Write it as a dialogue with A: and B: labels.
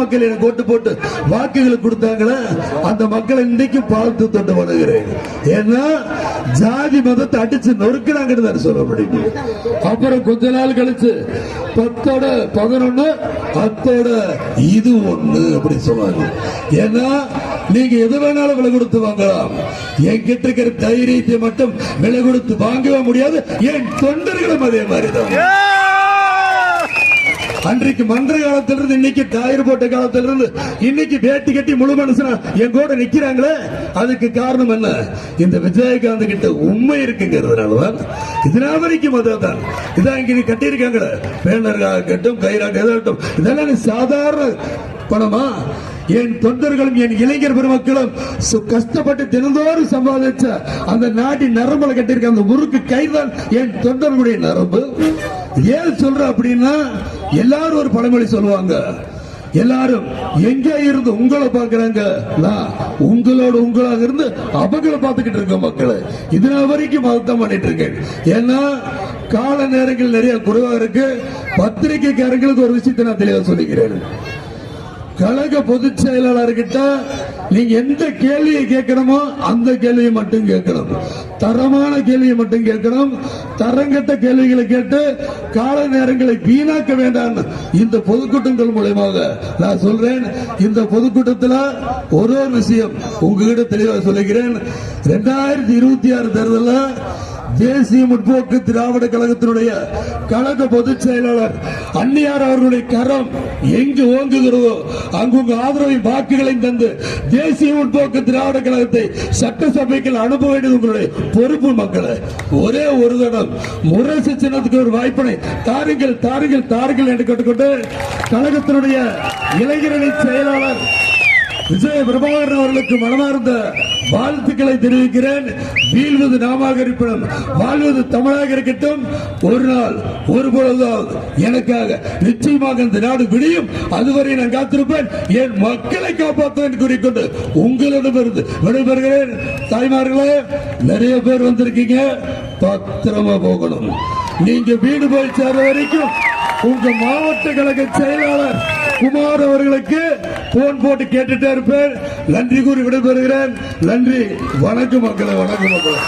A: மக்கள் எனக்கு ஓட்டு போட்டு வாக்குகள் கொடுத்தாங்களே அந்த மக்களை இன்னைக்கும் பார்த்து தொண்டு வணங்குறேன். ஏன்னா ஜாதி மதத்தை அடிச்சு நொறுக்கிறாங்கன்னு தான் சொல்ல முடியும். அப்புறம் கொஞ்ச நாள் கழிச்சு பத்தோட பதினொன்னு அத்தோட இது ஒண்ணு அப்படி சொல்லுவாங்க. ஏன்னா நீங்க எது வேணாலும் விலை கொடுத்து வாங்கலாம். என்கிட்ட இருக்கிற தைரியத்தை மட்டும் விலை கொடுத்து வாங்கவே முடியாது. என் தொண்டர்களும் அதே மாதிரிதான். அன்றைக்கு மன்ற காலத்திலிருந்து இன்னைக்கு டயர் போட்ட காலத்திலிருந்து இன்னைக்கு வேட்டி கட்டி முழு மனுஷனா என் கூட நிக்கிறாங்களே? அதுக்கு காரணம் என்ன? இந்த விஜயகாந்த் கிட்ட உண்மை இருக்குங்கிறதுனாலதான் இதனால் வரைக்கும் அதுதான். இதான் இங்க கட்டியிருக்காங்களே. பேனராக இருக்கட்டும் கயிறாக இருக்கட்டும். இதெல்லாம் நீ சாதாரண பணமா? என் தொண்டர்களும் என் இளைஞர் பெருமக்களும் சு- கஷ்டப்பட்டு தினந்தோறும் சம்பாதிச்ச அந்த நாட்டின் நரம்புல கட்டியிருக்க அந்த முறுக்கு கைதான் என் தொண்டர்களுடைய நரம்பு. ஏன் சொல்ற அப்படின்னா எல்லாரும் ஒரு பழமொழி சொல்லுவாங்க. எல்லாரும் எங்க இருந்து உங்களை பாக்குறாங்க நான் உங்களோட உங்களாக இருந்து அவங்களை பார்த்துக்கிட்டு இருக்க மக்களை. இதனால் வரைக்கும் அதுதான் பண்ணிட்டு இருக்கேன். ஏன்னா கால நேரங்கள் நிறைய குறைவாக இருக்கு. பத்திரிகைக்காரங்களுக்கு ஒரு விஷயத்தை நான் தெளிவா சொல்லிக்கிறேன். கழக பொதுச் செயலாளர்கிட்ட நீங்க எந்த கேள்வியை கேட்கணுமோ அந்த கேள்வியை மட்டும் கேட்கணும் தரமான கேள்வியை மட்டும் கேட்கணும் தரங்கட்ட கேள்விகளை கேட்டு கால நேரங்களை வீணாக்க வேண்டாம். இந்த பொதுக்கூட்டங்கள் மூலயமாக நான் சொல்றேன். இந்த பொதுக்கூட்டத்தில் ஒரு ஒரு விஷயம் உங்ககிட்ட தெளிவாக சொல்லுகிறேன். ரெண்டாயிரத்தி இருபத்தி ஆறு தேர்தலில் தேசிய முற்போக்கு திராவிட கழகத்தினுடைய கழக பொதுச் செயலாளர் அன்னியார் அவர்களுடைய கரம் எங்கு ஓங்குகிறதோ அங்கு உங்க ஆதரவை வாக்குகளை தந்து தேசிய முற்போக்கு திராவிட கழகத்தை சட்டசபைக்கு அனுப்ப வேண்டியது உங்களுடைய பொறுப்பு மக்களை. ஒரே ஒரு தடம். முரசு சின்னத்துக்கு ஒரு வாய்ப்பினை தாருங்கள் தாருங்கள் தாருங்கள் என்று கேட்டுக்கொண்டு கழகத்தினுடைய இளைஞரணி செயலாளர் விஜய பிரபாகரன் அவர்களுக்கு மனமார்ந்த வாழ்த்துக்களை தெரிவிக்கிறேன். வீழ்வது நாமாக இருப்பினும் வாழ்வது தமிழாக இருக்கட்டும். ஒரு நாள் ஒரு பொழுதாவது எனக்காக நிச்சயமாக இந்த நாடு விடியும். அதுவரை நான் காத்திருப்பேன். என் மக்களை காப்பாற்றுவேன் கூறிக்கொண்டு உங்களிடமிருந்து விடைபெறுகிறேன். தாய்மார்களே நிறைய பேர் வந்திருக்கீங்க. பத்திரமா போகணும். நீங்க வீடு போய் சேர வரைக்கும் உங்க மாவட்ட கழக செயலாளர் குமார் அவர்களுக்கு போன் போட்டு கேட்டுட்டே இருப்பேன். நன்றி கூறி விடைபெறுகிறேன். நன்றி. வணக்கம் மக்களை வணக்கம் மக்களை.